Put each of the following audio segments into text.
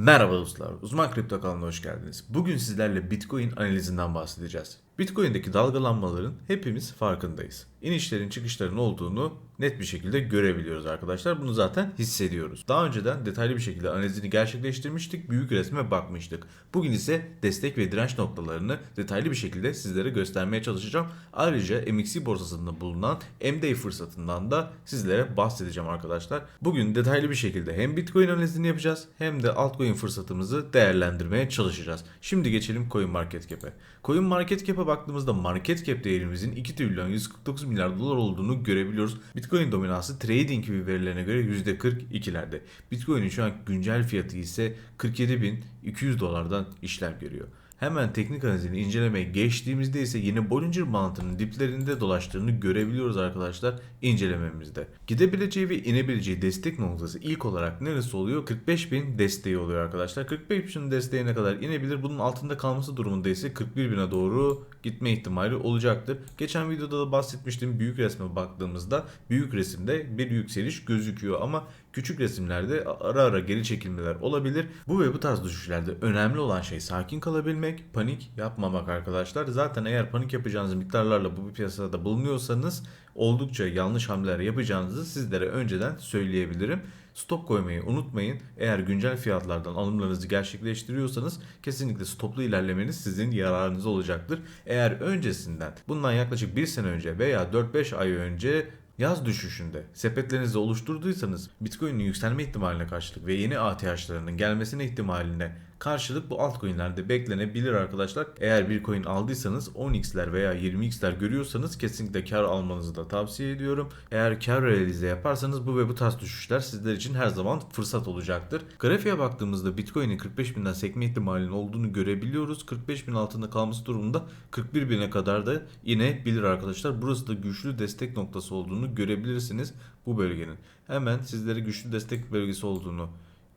Merhaba dostlar, Uzman Kripto kanalına hoş geldiniz. Bugün sizlerle Bitcoin analizinden bahsedeceğiz. Bitcoin'deki dalgalanmaların hepimiz farkındayız. İnişlerin çıkışların olduğunu net bir şekilde görebiliyoruz arkadaşlar. Bunu zaten hissediyoruz. Daha önceden detaylı bir şekilde analizini gerçekleştirmiştik. Büyük resme bakmıştık. Bugün ise destek ve direnç noktalarını detaylı bir şekilde sizlere göstermeye çalışacağım. Ayrıca MXC borsasında bulunan MDA fırsatından da sizlere bahsedeceğim arkadaşlar. Bugün detaylı bir şekilde hem Bitcoin analizini yapacağız hem de altcoin fırsatımızı değerlendirmeye çalışacağız. Şimdi geçelim CoinMarketCap'e. CoinMarketCap'e baktığımızda market cap değerimizin 2 trilyon 149 milyar dolar olduğunu görebiliyoruz. Bitcoin dominansı trading gibi verilerine göre %42'lerde. Bitcoin'in şu an güncel fiyatı ise 47.200 dolardan işlem görüyor. Hemen teknik analizini incelemeye geçtiğimizde ise yine Bollinger Bandının diplerinde dolaştığını görebiliyoruz arkadaşlar incelememizde. Gidebileceği ve inebileceği destek noktası ilk olarak neresi oluyor? 45.000 desteği oluyor arkadaşlar. 45.000 desteğine kadar inebilir. Bunun altında kalması durumunda ise 41.000'e doğru gitme ihtimali olacaktır. Geçen videoda da bahsetmiştim. Büyük resme baktığımızda büyük resimde bir yükseliş gözüküyor ama küçük resimlerde ara ara geri çekilmeler olabilir. Bu ve bu tarz düşüşlerde önemli olan şey sakin kalabilmek, panik yapmamak arkadaşlar. Zaten eğer panik yapacağınız miktarlarla bu piyasada bulunuyorsanız oldukça yanlış hamleler yapacağınızı sizlere önceden söyleyebilirim. Stop koymayı unutmayın. Eğer güncel fiyatlardan alımlarınızı gerçekleştiriyorsanız kesinlikle stoplu ilerlemeniz sizin yararınıza olacaktır. Eğer öncesinden bundan yaklaşık bir sene önce veya 4-5 ay önce Yaz düşüşünde sepetlerinizi oluşturduysanız Bitcoin'in yükselme ihtimaline karşılık ve yeni ATH'larının gelmesine ihtimaline karşılık bu altcoin'lerde beklenebilir arkadaşlar. Eğer bir coin aldıysanız 10x'ler veya 20x'ler görüyorsanız kesinlikle kar almanızı da tavsiye ediyorum. Eğer kar realize yaparsanız bu ve bu tarz düşüşler sizler için her zaman fırsat olacaktır. Grafiğe baktığımızda Bitcoin'in 45.000'den sekme ihtimalinin olduğunu görebiliyoruz. 45.000 altında kalması durumunda 41.000'e kadar da inebilir arkadaşlar. Burası da güçlü destek noktası olduğunu görebilirsiniz bu bölgenin. Hemen sizlere güçlü destek bölgesi olduğunu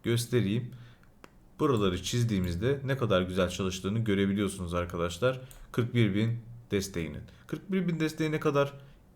göstereyim. Buraları çizdiğimizde ne kadar güzel çalıştığını görebiliyorsunuz arkadaşlar. 41.000 desteğinin. 41.000 desteğine kadar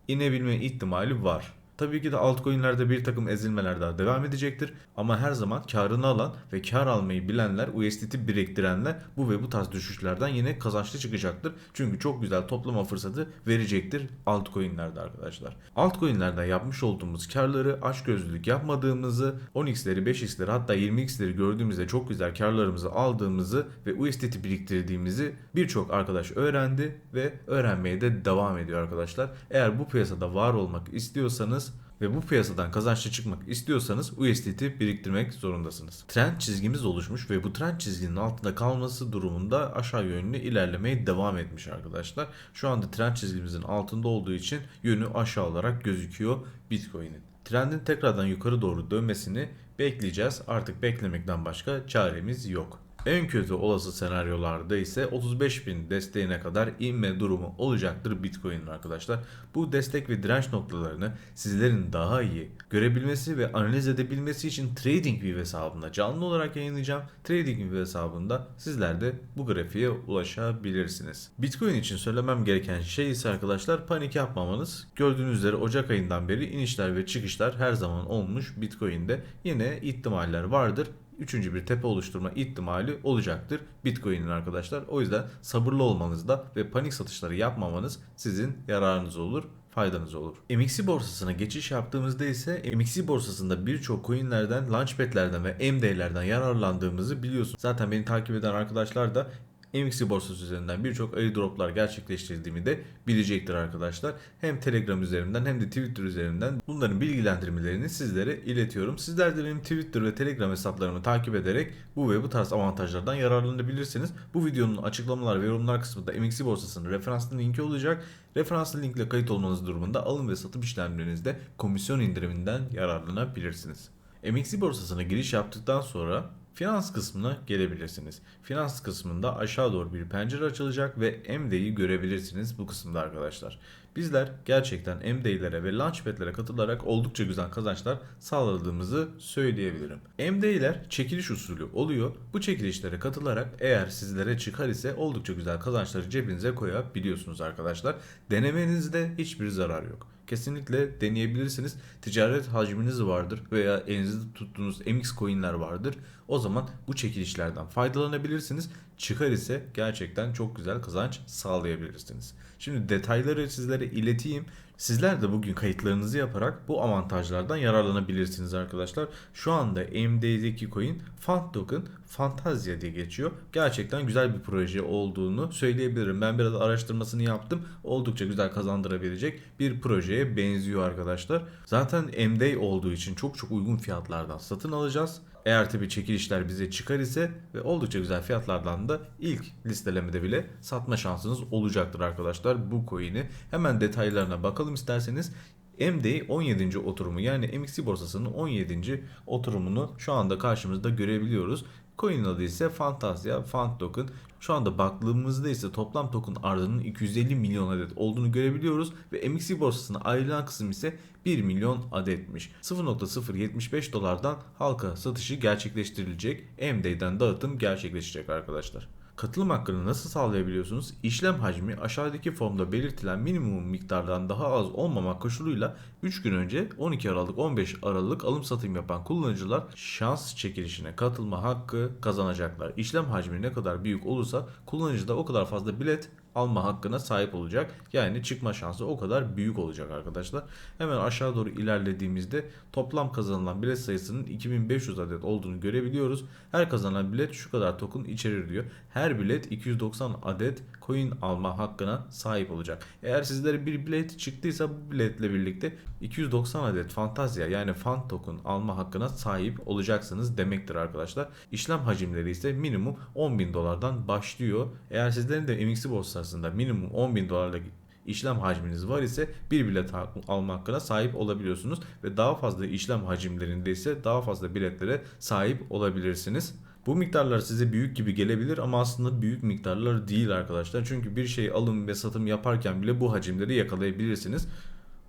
inebilme ihtimali var. Tabii ki de altcoin'lerde bir takım ezilmeler daha devam edecektir. Ama her zaman karını alan ve kar almayı bilenler, USDT biriktirenler bu ve bu tarz düşüşlerden yine kazançlı çıkacaktır. Çünkü çok güzel toplama fırsatı verecektir altcoin'lerde arkadaşlar. Altcoin'lerden yapmış olduğumuz karları açgözlülük yapmadığımızı, 10x'leri, 5x'leri hatta 20x'leri gördüğümüzde çok güzel karlarımızı aldığımızı ve USDT biriktirdiğimizi birçok arkadaş öğrendi ve öğrenmeye de devam ediyor arkadaşlar. Eğer bu piyasada var olmak istiyorsanız ve bu piyasadan kazançlı çıkmak istiyorsanız USDT biriktirmek zorundasınız. Trend çizgimiz oluşmuş ve bu trend çizginin altında kalması durumunda aşağı yönlü ilerlemeye devam etmiş arkadaşlar. Şu anda trend çizgimizin altında olduğu için yönü aşağı olarak gözüküyor Bitcoin'in. Trendin tekrardan yukarı doğru dönmesini bekleyeceğiz. Artık beklemekten başka çaremiz yok. En kötü olası senaryolarda ise 35.000 desteğine kadar inme durumu olacaktır Bitcoin'in arkadaşlar. Bu destek ve direnç noktalarını sizlerin daha iyi görebilmesi ve analiz edebilmesi için TradingView hesabında canlı olarak yayınlayacağım. TradingView hesabında sizler de bu grafiğe ulaşabilirsiniz. Bitcoin için söylemem gereken şey ise arkadaşlar panik yapmamanız. Gördüğünüz üzere Ocak ayından beri inişler ve çıkışlar her zaman olmuş Bitcoin'de. Yine ihtimaller vardır üçüncü bir tepe oluşturma ihtimali olacaktır Bitcoin'in arkadaşlar. O yüzden sabırlı olmanızda ve panik satışları yapmamanız sizin yararınız olur faydanız olur. MXC borsasına geçiş yaptığımızda ise MXC borsasında birçok coinlerden, launchpad'lerden ve MD'lerden yararlandığımızı biliyorsunuz. Zaten beni takip eden arkadaşlar da MXC borsası üzerinden birçok airdroplar gerçekleştirdiğimi de bilecektir arkadaşlar. Hem Telegram üzerinden hem de Twitter üzerinden bunların bilgilendirmelerini sizlere iletiyorum. Sizler de benim Twitter ve Telegram hesaplarımı takip ederek bu ve bu tarz avantajlardan yararlanabilirsiniz. Bu videonun açıklamalar ve yorumlar kısmında MXC borsasının referanslı linki olacak. Referanslı linkle kayıt olmanız durumunda alım ve satım işlemlerinizde komisyon indiriminden yararlanabilirsiniz. MXC borsasına giriş yaptıktan sonra Finans kısmına gelebilirsiniz. Finans kısmında aşağı doğru bir pencere açılacak ve MD'yi görebilirsiniz bu kısımda arkadaşlar. Bizler gerçekten MD'lere ve Launchpad'lere katılarak oldukça güzel kazançlar sağladığımızı söyleyebilirim. MD'ler çekiliş usulü oluyor. Bu çekilişlere katılarak eğer sizlere çıkar ise oldukça güzel kazançları cebinize koyabiliyorsunuz arkadaşlar. Denemenizde hiçbir zarar yok. Kesinlikle deneyebilirsiniz. Ticaret hacminiz vardır veya elinizde tuttuğunuz MX coinler vardır. O zaman bu çekilişlerden faydalanabilirsiniz. Çıkar ise gerçekten çok güzel kazanç sağlayabilirsiniz. Şimdi detayları sizlere ileteyim. Sizler de bugün kayıtlarınızı yaparak bu avantajlardan yararlanabilirsiniz arkadaşlar. Şu anda AMD'deki coin Fant Token Fantazya diye geçiyor. Gerçekten güzel bir proje olduğunu söyleyebilirim. Ben biraz araştırmasını yaptım. Oldukça güzel kazandırabilecek bir projeye benziyor arkadaşlar. Zaten MD olduğu için çok çok uygun fiyatlardan satın alacağız. Eğer tabi çekilişler bize çıkar ise ve oldukça güzel fiyatlardan da ilk listelemede bile satma şansınız olacaktır arkadaşlar bu coin'i. Hemen detaylarına bakalım isterseniz. MD 17. oturumu yani MXC borsasının 17. oturumunu şu anda karşımızda görebiliyoruz. Coin adı ise Fantasia Fant Token. Şu anda baktığımızda ise toplam token arzının 250 milyon adet olduğunu görebiliyoruz ve MXC borsasına ayrılan kısım ise 1 milyon adetmiş. 0.075 dolardan halka satışı gerçekleştirilecek. MD'den dağıtım gerçekleşecek arkadaşlar. Katılım hakkını nasıl sağlayabiliyorsunuz? İşlem hacmi aşağıdaki formda belirtilen minimum miktardan daha az olmamak koşuluyla 3 gün önce 12 Aralık 15 Aralık alım satım yapan kullanıcılar şans çekilişine katılma hakkı kazanacaklar. İşlem hacmi ne kadar büyük olursa kullanıcı da o kadar fazla bilet alma hakkına sahip olacak. Yani çıkma şansı o kadar büyük olacak arkadaşlar. Hemen aşağı doğru ilerlediğimizde toplam kazanılan bilet sayısının 2500 adet olduğunu görebiliyoruz. Her kazanılan bilet şu kadar token içerir diyor. Her bilet 290 adet coin alma hakkına sahip olacak. Eğer sizlere bir bilet çıktıysa bu biletle birlikte 290 adet fantazya yani fan token alma hakkına sahip olacaksınız demektir arkadaşlar. İşlem hacimleri ise minimum 10.000 dolardan başlıyor. Eğer sizlerin de MXC borsasında minimum 10.000 dolarlık işlem hacminiz var ise bir bilet alma hakkına sahip olabiliyorsunuz ve daha fazla işlem hacimlerinde ise daha fazla biletlere sahip olabilirsiniz. Bu miktarlar size büyük gibi gelebilir ama aslında büyük miktarlar değil arkadaşlar. Çünkü bir şey alım ve satım yaparken bile bu hacimleri yakalayabilirsiniz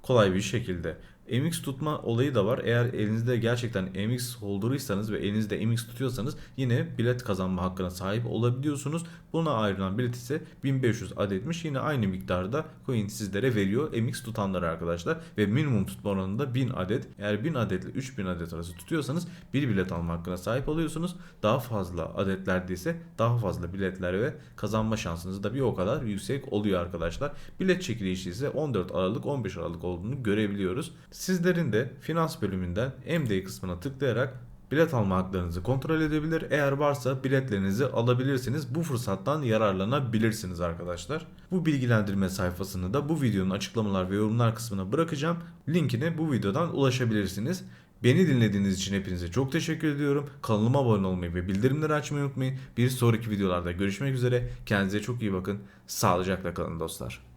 kolay bir şekilde. MX tutma olayı da var. Eğer elinizde gerçekten MX holduruysanız ve elinizde MX tutuyorsanız yine bilet kazanma hakkına sahip olabiliyorsunuz. Buna ayrılan bilet ise 1500 adetmiş. Yine aynı miktarda coin sizlere veriyor MX tutanlar arkadaşlar. Ve minimum tutma oranında 1000 adet. Eğer 1000 adetle 3000 adet arası tutuyorsanız bir bilet alma hakkına sahip oluyorsunuz. Daha fazla adetlerde ise daha fazla biletler ve kazanma şansınız da bir o kadar yüksek oluyor arkadaşlar. Bilet çekilişi ise 14 Aralık 15 Aralık olduğunu görebiliyoruz. Sizlerin de finans bölümünden MD kısmına tıklayarak bilet alma haklarınızı kontrol edebilir. Eğer varsa biletlerinizi alabilirsiniz. Bu fırsattan yararlanabilirsiniz arkadaşlar. Bu bilgilendirme sayfasını da bu videonun açıklamalar ve yorumlar kısmına bırakacağım. Linkine bu videodan ulaşabilirsiniz. Beni dinlediğiniz için hepinize çok teşekkür ediyorum. Kanalıma abone olmayı ve bildirimleri açmayı unutmayın. Bir sonraki videolarda görüşmek üzere. Kendinize çok iyi bakın. Sağlıcakla kalın dostlar.